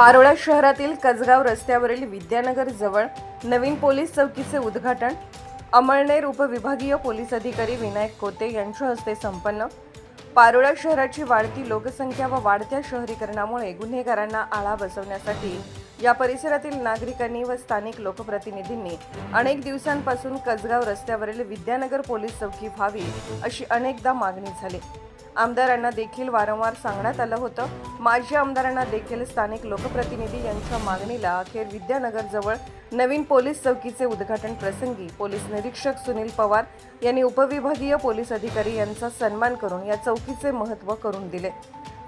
पारोळा शहरातील कसगाव रस्त्यावरील विद्यानगर जवळ नवीन पोलीस चौकीचे उद्घाटन. अमळनेर उपविभागीय पोलीस अधिकारी विनायक कोते यांच्या हस्ते संपन्न. पारोळा शहराची वाढती लोकसंख्या व वाढत्या शहरीकरणामुळे गुन्हेगारांना आळा बसवण्यासाठी या परिसरातील नागरिकांनी व स्थानिक लोकप्रतिनिधींनी अनेक दिवसांपासून कसगाव रस्त्यावरील विद्यानगर पोलीस चौकी व्हावी अशी अनेकदा मागणी झाली. आमदारांना देखील वारंवार सांगण्यात आलं होतं. माजी आमदारांना देखील स्थानिक लोकप्रतिनिधी यांच्या मागणीला अखेर विद्यानगरजवळ नवीन पोलीस चौकीचे उद्घाटन प्रसंगी पोलीस निरीक्षक सुनील पवार यांनी उपविभागीय पोलीस अधिकारी यांचा सन्मान करून या चौकीचे महत्त्व करून दिले.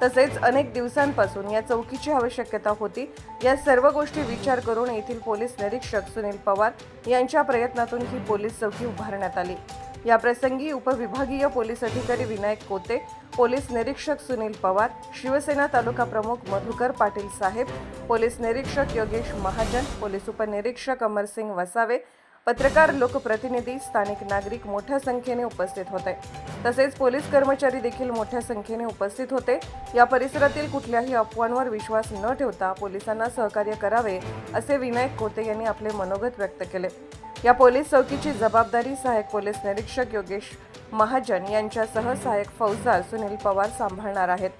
तसेच अनेक दिवसांपासून या चौकीची आवश्यकता होती. या सर्व गोष्टी विचार करून येथील पोलीस निरीक्षक सुनील पवार यांच्या प्रयत्नातून ही पोलीस चौकी उभारण्यात आली. या प्रसंगी उपविभागीय पोलीस अधिकारी विनायक कोते पोलीस निरीक्षक सुनील पवार शिवसेना तालुका प्रमुख मधुकर पाटील साहेब पोलीस निरीक्षक योगेश महाजन पोलीस उपनिरीक्षक अमरसिंग वसावे पत्रकार लोकप्रतिनिधी स्थानिक नागरिक मोठ्या संख्येने उपस्थित होते. तसेच पोलीस कर्मचारी देखील मोठ्या संख्येने उपस्थित होते. या परिसरातील कुठल्याही अफवांवर विश्वास न ठेवता पोलिसांना सहकार्य करावे असे विनायक कोते यांनी आपले मनोगत व्यक्त केले. या पोलीस चौकीची जबाबदारी सहाय्यक पोलीस निरीक्षक योगेश महाजन यांच्यासह सहाय्यक फौजदार सुनील पवार सांभाळणार आहेत.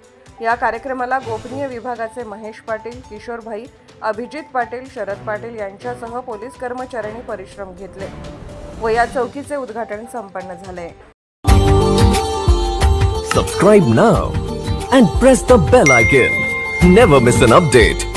या कार्यक्रमाला गोपनीय विभागाचे महेश पाटील किशोरभाई अभिजित पाटील शरद पाटील यांच्यासह पोलीस कर्मचाऱ्यांनी परिश्रम घेतले व या चौकीचे उद्घाटन संपन्न झाले. Subscribe now and press the bell icon never miss an update